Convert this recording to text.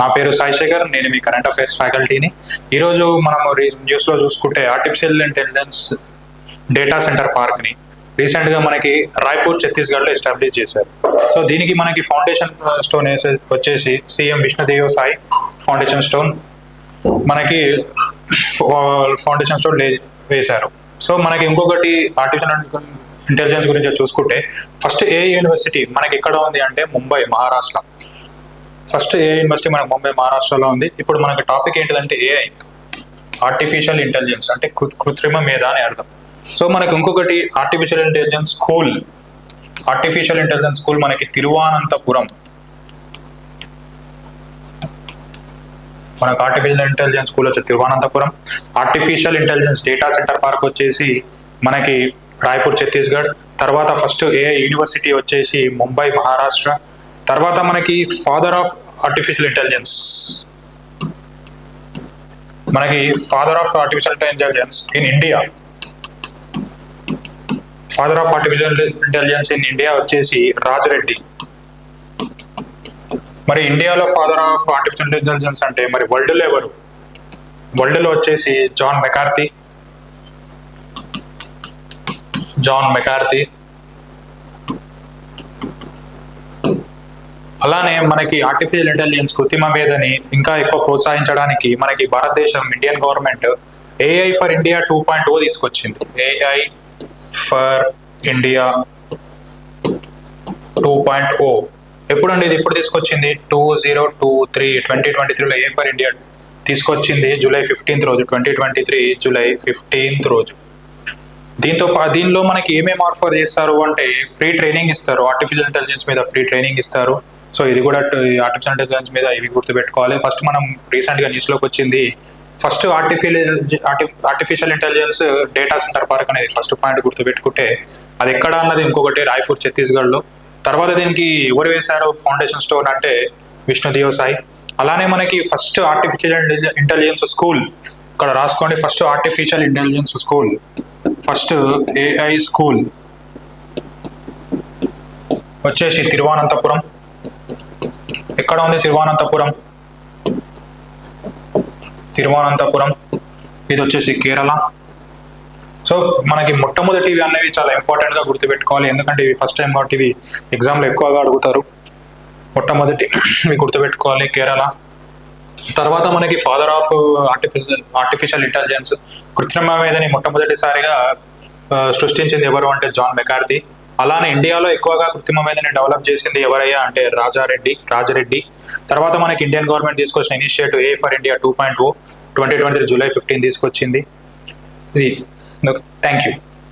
నా పేరు సాయి శేఖర్ నేను మీ కరెంట్ అఫైర్స్ ఫ్యాకల్టీని ఈరోజు మనము న్యూస్లో చూసుకుంటే ఆర్టిఫిషియల్ ఇంటెలిజెన్స్ డేటా సెంటర్ పార్క్ని రీసెంట్గా మనకి రాయ్పూర్ ఛత్తీస్గఢ్లో ఎస్టాబ్లిష్ చేశారు. సో దీనికి మనకి ఫౌండేషన్ స్టోన్ వచ్చేసి CM Vishnudev Sai foundation stone మనకి ఫౌండేషన్ స్టోన్ వేశారు. సో మనకి ఇంకొకటి ఆర్టిఫిషియల్ ఇంటెలిజెన్స్ గురించి చూసుకుంటే ఫస్ట్ ఏ యూనివర్సిటీ మనకి ఎక్కడ ఉంది అంటే Mumbai Maharashtra. First AI university మనకు ముంబై మహారాష్ట్రలో ఉంది. ఇప్పుడు మనకు టాపిక్ ఏంటిదంటే ఏఐ ఆర్టిఫిషియల్ ఇంటెలిజెన్స్ అంటే కృ- కృత్రిమ మీద అని అర్థం. సో మనకు ఇంకొకటి artificial intelligence school artificial intelligence school మనకి తిరువనంతపురం. మనకు ఆర్టిఫిషియల్ ఇంటెలిజెన్స్ స్కూల్ వచ్చి Thiruvananthapuram. Artificial intelligence data centre park వచ్చేసి మనకి రాయ్పూర్ ఛత్తీస్గఢ్. తర్వాత ఫస్ట్ ఏ యూనివర్సిటీ వచ్చేసి ముంబై మహారాష్ట్ర తర్వాత మనకి ఫాదర్ ఆఫ్ ఆర్టిఫిషియల్ ఇంటెలిజెన్స్ మనకి father of artificial intelligence in India father of artificial intelligence in India వచ్చేసి రాజరెడ్డి. మరి ఇండియాలో ఫాదర్ ఆఫ్ ఆర్టిఫిషియల్ ఇంటెలిజెన్స్ అంటే మరి వరల్డ్లో ఎవరు? వరల్డ్లో వచ్చేసి జాన్ మెకార్తీ. John McCarthy. అలానే మనకి ఆర్టిఫిషియల్ ఇంటెలిజెన్స్ కృత్రిమ మేధని ఇంకా ఎక్కువ ప్రోత్సహించడానికి మనకి భారతదేశం Indian government AI for India two point O తీసుకొచ్చింది. AI for India two point O ఎప్పుడండి ఇది ఎప్పుడు తీసుకొచ్చింది? Two zero two three twenty twenty త్రీలో ఏ ఫర్ ఇండియా తీసుకొచ్చింది జూలై ఫిఫ్టీన్త్ రోజు twenty twenty three July fifteenth రోజు. దీంతో దీనిలో మనకి ఏమేమి ఆఫర్ చేస్తారు అంటే ఫ్రీ ట్రైనింగ్ ఇస్తారు. ఆర్టిఫిషియల్ ఇంటెలిజెన్స్ మీద ఫ్రీ ట్రైనింగ్ ఇస్తారు. సో ఇది కూడా ఆర్టిఫిషియల్ ఇంటెలిజెన్స్ మీద ఇవి గుర్తుపెట్టుకోవాలి. ఫస్ట్ మనం రీసెంట్గా న్యూస్లోకి వచ్చింది first artificial artificial intelligence data centre park అనేది ఫస్ట్ పాయింట్ గుర్తుపెట్టుకుంటే అది ఎక్కడ అన్నది ఇంకొకటి రాయ్పూర్ ఛత్తీస్గఢ్లో తర్వాత దీనికి ఎవరు వేశారు ఫౌండేషన్ స్టోన్ అంటే విష్ణు సాయి అలానే మనకి ఫస్ట్ ఆర్టిఫిషియల్ ఇంటెలిజెన్స్ స్కూల్ ఇక్కడ రాసుకోండి first artificial intelligence school first AI school వచ్చేసి తిరువనంతపురం. ఎక్కడ ఉంది తిరువనంతపురం? తిరువనంతపురం. ఇది వచ్చేసి కేరళ. సో మనకి మొట్టమొదటివి అనేవి చాలా ఇంపార్టెంట్గా గుర్తుపెట్టుకోవాలి. ఎందుకంటే ఇవి ఫస్ట్ టైం కాబట్టి ఇవి ఎగ్జామ్లో ఎక్కువగా అడుగుతారు. మొట్టమొదటి ఇవి గుర్తుపెట్టుకోవాలి కేరళ. తర్వాత మనకి father of artificial artificial intelligence కృత్రిమ మీదని మొట్టమొదటిసారిగా సృష్టించింది ఎవరు అంటే జాన్ మెకార్తీ. అలానే ఇండియాలో ఎక్కువగా కృత్రిమ మేధని డెవలప్ చేసింది ఎవరయ్యా అంటే రాజారెడ్డి రాజరెడ్డి. తర్వాత మనకి ఇండియన్ గవర్నమెంట్ తీసుకొచ్చిన initiative A for India two point O twenty twenty July fifteen తీసుకొచ్చింది. ఇది థ్యాంక్ యూ